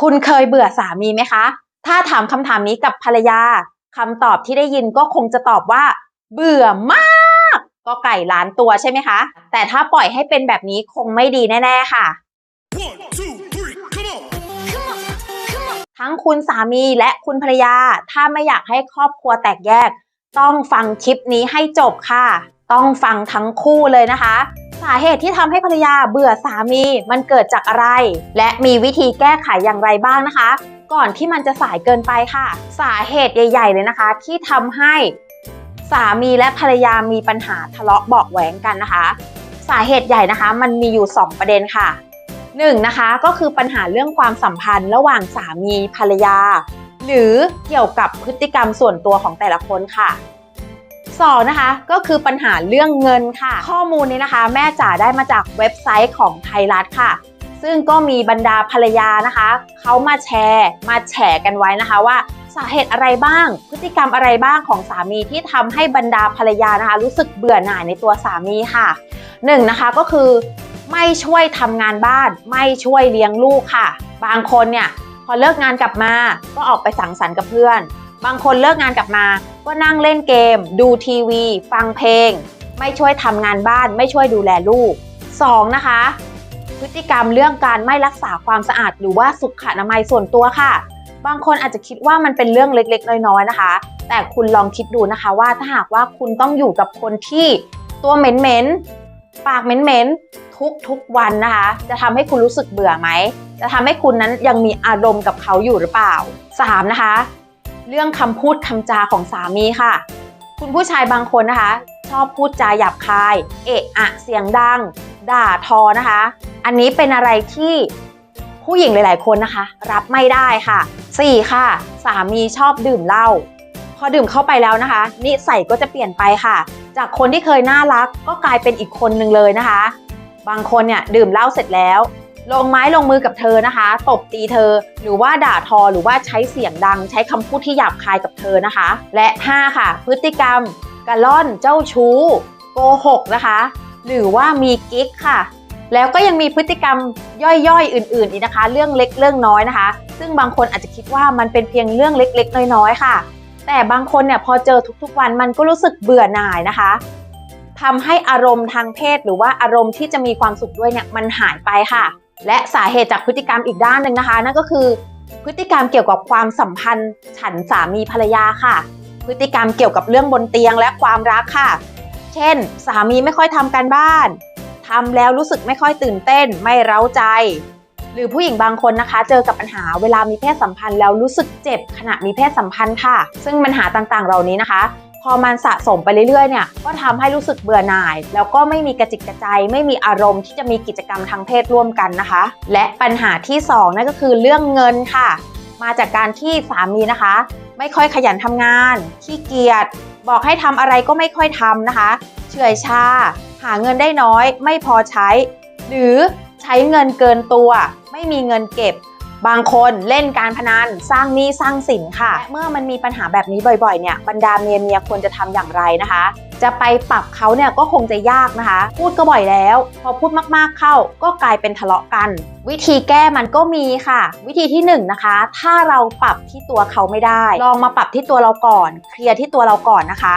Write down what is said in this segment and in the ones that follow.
คุณเคยเบื่อสามีไหมคะ ถ้าถามคำถามนี้กับภรรยาคำตอบที่ได้ยินก็คงจะตอบว่า เบื่อมากก็ไก่ล้านตัวใช่ไหมคะ แต่ถ้าปล่อยให้เป็นแบบนี้คงไม่ดีแน่ ๆ ค่ะ One, two, three, come on! ทั้งคุณสามีและคุณภรรยา ถ้าไม่อยากให้ครอบครัวแตกแยก ต้องฟังคลิปนี้ให้จบค่ะ ต้องฟังทั้งคู่เลยนะคะ สาเหตุที่ทำให้ภรรยาเบื่อสามีมันเกิดจากอะไร และมีวิธีแก้ไขอย่างไรบ้างนะคะ ก่อนที่มันจะสายเกินไปค่ะ สาเหตุใหญ่ ๆ เลยนะคะ ที่ทำให้สามีและภรรยามีปัญหาทะเลาะเบาะแหวงกันนะคะ สาเหตุใหญ่นะคะ มันมีอยู่ 2 ประเด็นค่ะหนึ่งนะคะก็คือปัญหาเรื่องความสัมพันธ์ระหว่างสามีภรรยา หรือเกี่ยวกับพฤติกรรมส่วนตัวของแต่ละคนค่ะ สองนะคะ ก็คือปัญหาเรื่องเงินค่ะ ข้อมูลนี้นะคะ แม่จ๋าได้มาจากเว็บไซต์ของไทยรัฐค่ะ ซึ่งก็มีบรรดาภรรยานะคะเขามาแชร์มาแฉกันไว้นะคะว่าสาเหตุอะไรบ้าง พฤติกรรมอะไรบ้างของสามีที่ทำให้บรรดาภรรยานะคะ รู้สึกเบื่อหน่ายในตัวสามีค่ะหนึ่งนะคะก็คือไม่ช่วยทำงานบ้าน ไม่ช่วยเลี้ยงลูกค่ะ บางคนเนี่ยพอเลิกงานกลับมาก็ออกไปสังสรรค์กับเพื่อน บางคนเลิกงานกลับมา ก็นั่งเล่นเกม ดูทีวี ฟังเพลง ไม่ช่วยทำงานบ้าน ไม่ช่วยดูแลลูก 2. นะคะ พฤติกรรมเรื่องการไม่รักษาความสะอาด หรือว่าสุขอนามัยส่วนตัวค่ะ บางคนอาจจะคิดว่ามันเป็นเรื่องเล็กๆ น้อยๆนะคะ แต่คุณลองคิดดูนะคะว่าถ้าหากว่าคุณต้องอยู่กับคนที่ตัวเหม็นๆ ปากเหม็นๆ ทุกๆ วันนะคะ จะทำให้คุณรู้สึกเบื่อไหม จะทำให้คุณนั้นยังมีอารมณ์กับเขาอยู่หรือเปล่า 3. นะคะ เรื่องคำพูดคำจาของสามีค่ะ คุณผู้ชายบางคนนะคะ ชอบพูดจาหยาบคาย เอะอะเสียงดัง ด่าทอนะคะ อันนี้เป็นอะไรที่ผู้หญิงหลาย ๆ คนนะคะ รับไม่ได้ค่ะ 4. ค่ะ สามีชอบดื่มเหล้าพอดื่มเข้าไปแล้วนะคะ นิสัยก็จะเปลี่ยนไปค่ะ จากคนที่เคยน่ารักก็กลายเป็นอีกคนหนึ่งเลยนะคะ บางคนเนี่ยดื่มเหล้าเสร็จแล้ว ลงไม้ลงมือกับเธอนะคะ ตบตีเธอ หรือว่าด่าทอหรือว่าใช้เสียงดัง ใช้คำพูดที่หยาบคายกับเธอนะคะ และ 5 ค่ะ พฤติกรรมกระล่อนเจ้าชู้โกหกนะคะ หรือว่ามีกิ๊กค่ะ แล้วก็ยังมีพฤติกรรมย่อยๆ อื่น ๆ อีกนะคะ เรื่องเล็กเรื่องน้อยนะคะ ซึ่งบางคนอาจจะคิดว่ามันเป็นเพียงเรื่องเล็ก ๆ น้อยๆค่ะ แต่บางคนเนี่ยพอเจอทุกๆวันมันก็รู้สึกเบื่อหน่ายนะคะทำให้อารมณ์ทางเพศหรือว่าอารมณ์ที่จะมีความสุขด้วยเนี่ยมันหายไปค่ะ และสาเหตุจากพฤติกรรมอีกด้านหนึ่งนะคะ นั่นก็คือพฤติกรรมเกี่ยวกับความสัมพันธ์ ฉันสามีภรรยาค่ะ พฤติกรรมเกี่ยวกับเรื่องบนเตียงและความรักค่ะ เช่น สามีไม่ค่อยทำการบ้านทำแล้วรู้สึกไม่ค่อยตื่นเต้น ไม่เร้าใจ หรือผู้หญิงบางคนนะคะ เจอกับปัญหาเวลามีเพศสัมพันธ์แล้วรู้สึกเจ็บขณะมีเพศสัมพันธ์ค่ะ ซึ่งปัญหาต่างๆ เหล่านี้นะคะ พอมันสะสมไปเรื่อยๆเนี่ยก็ทำให้รู้สึกเบื่อหน่าย แล้วก็ไม่มีกระจิกกระใจ ไม่มีอารมณ์ที่จะมีกิจกรรมทางเพศร่วมกันนะคะ และปัญหาที่สองนั่นก็คือเรื่องเงินค่ะ มาจากการที่สามีนะคะ ไม่ค่อยขยันทำงานขี้เกียจบอกให้ทำอะไรก็ไม่ค่อยทำนะคะ เฉื่อยชา หาเงินได้น้อย ไม่พอใช้ หรือใช้เงินเกินตัว ไม่มีเงินเก็บ บางคนเล่นการพนันสร้างหนี้สร้างสินค่ะและเมื่อมันมีปัญหาแบบนี้บ่อยๆเนี่ยบรรดาเมียเมียควรจะทำอย่างไรนะคะ จะไปปรับเขาเนี่ยก็คงจะยากนะคะ พูดก็บ่อยแล้ว พอพูดมากๆเข้าก็กลายเป็นทะเลาะกัน วิธีแก้มันก็มีค่ะ วิธีที่1นงนะคะ ถ้าเราปรับที่ตัวเขาไม่ได้ ลองมาปรับที่ตัวเราก่อน เคลียร์ที่ตัวเราก่อนนะคะ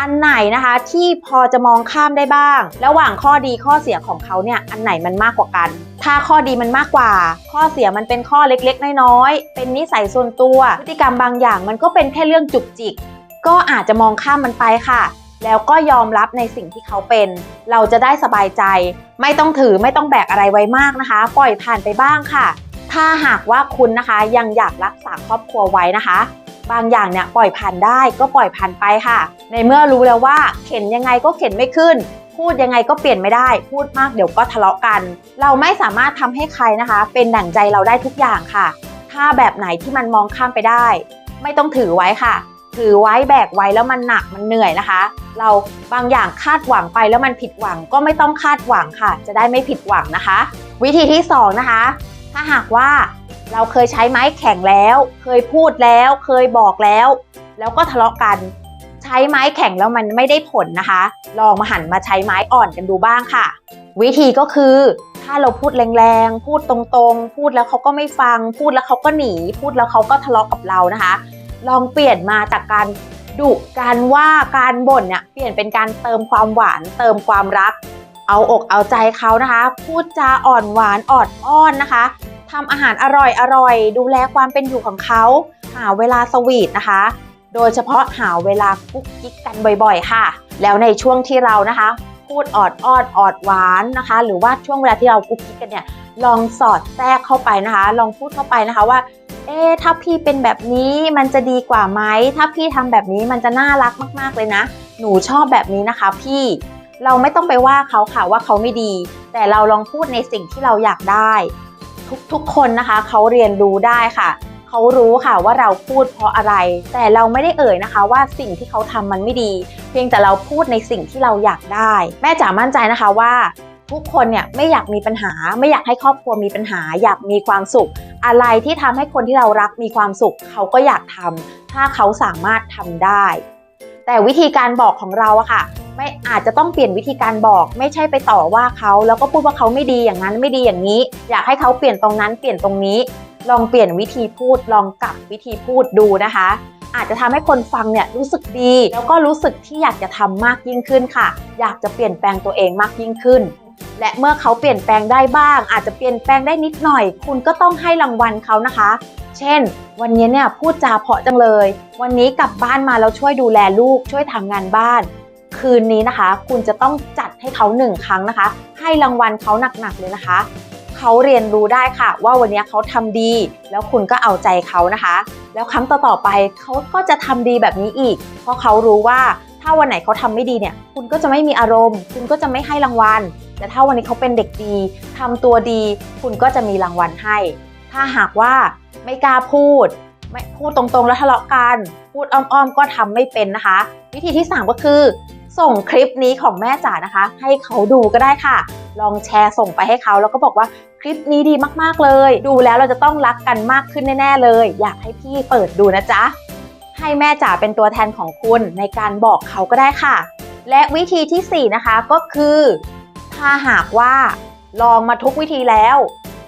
อันไหนนะคะที่พอจะมองข้ามได้บ้าง ระหว่างข้อดีข้อเสียของเขาเนี่ยอันไหนมันมากกว่ากัน ถ้าข้อดีมันมากกว่า ข้อเสียมันเป็นข้อเล็กๆ น้อยๆ เป็นนิสัยส่วนตัว พฤติกรรมบางอย่างมันก็เป็นแค่เรื่องจุกจิก ก็อาจจะมองข้ามมันไปค่ะ แล้วก็ยอมรับในสิ่งที่เขาเป็น เราจะได้สบายใจ ไม่ต้องถือไม่ต้องแบกอะไรไว้มากนะคะ ปล่อยผ่านไปบ้างค่ะ ถ้าหากว่าคุณนะคะยังอยากรักษาครอบครัวไว้นะคะ บางอย่างเนี่ยปล่อยผ่านได้ก็ปล่อยผ่านไปค่ะ ในเมื่อรู้แล้วว่าเข็นยังไงก็เข็นไม่ขึ้น พูดยังไงก็เปลี่ยนไม่ได้ พูดมากเดี๋ยวก็ทะเลาะกัน เราไม่สามารถทำให้ใครนะคะ เป็นดั่งใจเราได้ทุกอย่างค่ะ ถ้าแบบไหนที่มันมองข้ามไปได้ ไม่ต้องถือไว้ค่ะ ถือไว้แบกไว้แล้วมันหนักมันเหนื่อยนะคะ เราบางอย่างคาดหวังไปแล้วมันผิดหวังก็ไม่ต้องคาดหวังค่ะ จะได้ไม่ผิดหวังนะคะ วิธีที่สองนะคะ ถ้าหากว่าเราเคยใช้ไม้แข็งแล้ว เคยพูดแล้ว เคยบอกแล้ว แล้วก็ทะเลาะกัน ใช้ไม้แข็งแล้วมันไม่ได้ผลนะคะ ลองมาหันมาใช้ไม้อ่อนกันดูบ้างค่ะ วิธีก็คือถ้าเราพูดแรงๆ พูดตรงๆ พูดแล้วเขาก็ไม่ฟัง พูดแล้วเขาก็หนี พูดแล้วเขาก็ทะเลาะกับเรานะคะ ลองเปลี่ยนมาจากการดุการว่าการบ่นเนี่ยเปลี่ยนเป็นการเติมความหวาน เติมความรัก เอาอกเอาใจเขานะคะ พูดจาอ่อนหวานออดอ้อนนะคะทำอาหารอร่อยอร่อย ดูแลความเป็นอยู่ของเขาหาเวลาสวีทนะคะ โดยเฉพาะหาเวลากุ๊กกิ๊กกันบ่อยๆ ค่ะ แล้วในช่วงที่เรานะคะ พูดออดอ้อนออดหวานนะคะ หรือว่าช่วงเวลาที่เรากุ๊กกิ๊กกันเนี่ยลองสอดแทรกเข้าไปนะคะ ลองพูดเข้าไปนะคะว่า เอ๊ถ้าพี่เป็นแบบนี้มันจะดีกว่าไหม ถ้าพี่ทำแบบนี้มันจะน่ารักมากๆเลยนะ หนูชอบแบบนี้นะคะพี่ เราไม่ต้องไปว่าเขาค่ะว่าเขาไม่ดี แต่เราลองพูดในสิ่งที่เราอยากได้ ทุกๆคนนะคะเขาเรียนรู้ได้ค่ะเขารู้ค่ะว่าเราพูดเพราะอะไร แต่เราไม่ได้เอ่ยนะคะ ว่าสิ่งที่เขาทำมันไม่ดี เพียงแต่เราพูดในสิ่งที่เราอยากได้ แม่จ๋ามั่นใจนะคะว่า ทุกคนเนี่ยไม่อยากมีปัญหา ไม่อยากให้ครอบครัวมีปัญหา อยากมีความสุข อะไรที่ทำให้คนที่เรารักมีความสุข เขาก็อยากทำถ้าเขาสามารถทำได้ แต่วิธีการบอกของเราอะค่ะ ไม่อาจจะต้องเปลี่ยนวิธีการบอก ไม่ใช่ไปต่อว่าเขาแล้วก็พูดว่าเขาไม่ดีอย่างนั้นไม่ดีอย่างนี้ อยากให้เขาเปลี่ยนตรงนั้นเปลี่ยนตรงนี้ ลองเปลี่ยนวิธีพูด ลองกลับวิธีพูดดูนะคะ อาจจะทำให้คนฟังเนี่ยรู้สึกดี แล้วก็รู้สึกที่อยากจะทำมากยิ่งขึ้นค่ะ อยากจะเปลี่ยนแปลงตัวเองมากยิ่งขึ้น และเมื่อเขาเปลี่ยนแปลงได้บ้าง อาจจะเปลี่ยนแปลงได้นิดหน่อย คุณก็ต้องให้รางวัลเขานะคะ เช่นวันนี้เนี่ยพูดจาเพราะจังเลย วันนี้กลับบ้านมาแล้วช่วยดูแลลูก ช่วยทำงานบ้าน คืนนี้นะคะ คุณจะต้องจัดให้เขาหนึ่งครั้งนะคะ ให้รางวัลเขาหนักๆเลยนะคะ เขาเรียนรู้ได้ค่ะ ว่าวันนี้เขาทำดี แล้วคุณก็เอาใจเขานะคะ แล้วครั้งต่อๆไปเขาก็จะทำดีแบบนี้อีก เพราะเขารู้ว่าถ้าวันไหนเขาทำไม่ดีเนี่ย คุณก็จะไม่มีอารมณ์ คุณก็จะไม่ให้รางวัล แต่ถ้าวันนี้เขาเป็นเด็กดีทำตัวดี คุณก็จะมีรางวัลให้ ถ้าหากว่าไม่กล้าพูดไม่พูดตรงๆแล้วทะเลาะกัน พูดอ้อมๆก็ทำไม่เป็นนะคะ วิธีที่ 3 ก็คือ ส่งคลิปนี้ของแม่จ๋านะคะ ให้เขาดูก็ได้ค่ะ ลองแชร์ส่งไปให้เขาแล้วก็บอกว่าคลิปนี้ดีมากๆเลย ดูแล้วเราจะต้องรักกันมากขึ้นแน่ๆเลย อยากให้พี่เปิดดูนะจ๊ะให้แม่จ๋าเป็นตัวแทนของคุณในการบอกเขาก็ได้ค่ะ และวิธีทีสี่4 นะคะก็คือ ถ้าหากว่าลองมาทุกวิธีแล้ว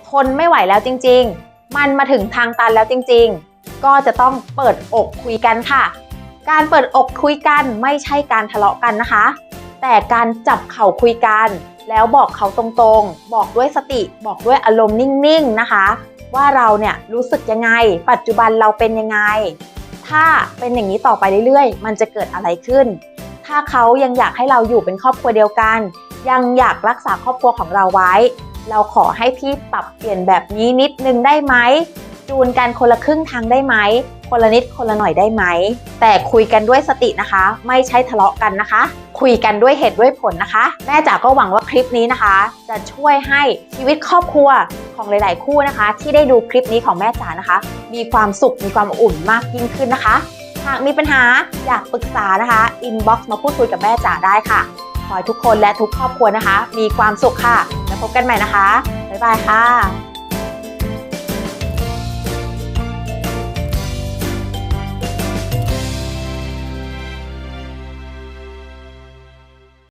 ทนไม่ไหวแล้วจริง ๆ มันมาถึงทางตันแล้วจริง ๆ ก็จะต้องเปิดอกคุยกันค่ะ การเปิดอกคุยกันไม่ใช่การทะเลาะกันนะคะ แต่การจับเข่าคุยกัน แล้วบอกเขาตรงๆ บอกด้วยสติ บอกด้วยอารมณ์นิ่งๆนะคะ ว่าเราเนี่ยรู้สึกยังไง ปัจจุบันเราเป็นยังไง ถ้าเป็นอย่างนี้ต่อไปเรื่อยๆ มันจะเกิดอะไรขึ้น ถ้าเขายังอยากให้เราอยู่เป็นครอบครัวเดียวกัน ยังอยากรักษาครอบครัวของเราไว้ เราขอให้พี่ปรับเปลี่ยนแบบนี้นิดนึงได้ไหมจูนกันคนละครึ่งทางได้ไหม คนละนิดคนละหน่อยได้ไหม แต่คุยกันด้วยสตินะคะ ไม่ใช่ทะเลาะกันนะคะ คุยกันด้วยเหตุด้วยผลนะคะ แม่จ๋าก็หวังว่าคลิปนี้นะคะ จะช่วยให้ชีวิตครอบครัวของหลาย ๆ คู่นะคะ ที่ได้ดูคลิปนี้ของแม่จ๋านะคะ มีความสุขมีความอุ่นมากยิ่งขึ้นนะคะ หากมีปัญหาอยากปรึกษานะคะอินบ็อกซ์มาพูดคุยกับแม่จ๋าได้ค่ะขอให้ทุกคนและทุกครอบครัวนะคะ มีความสุขค่ะ แล้วพบกันใหม่นะคะ บ๊ายบายค่ะ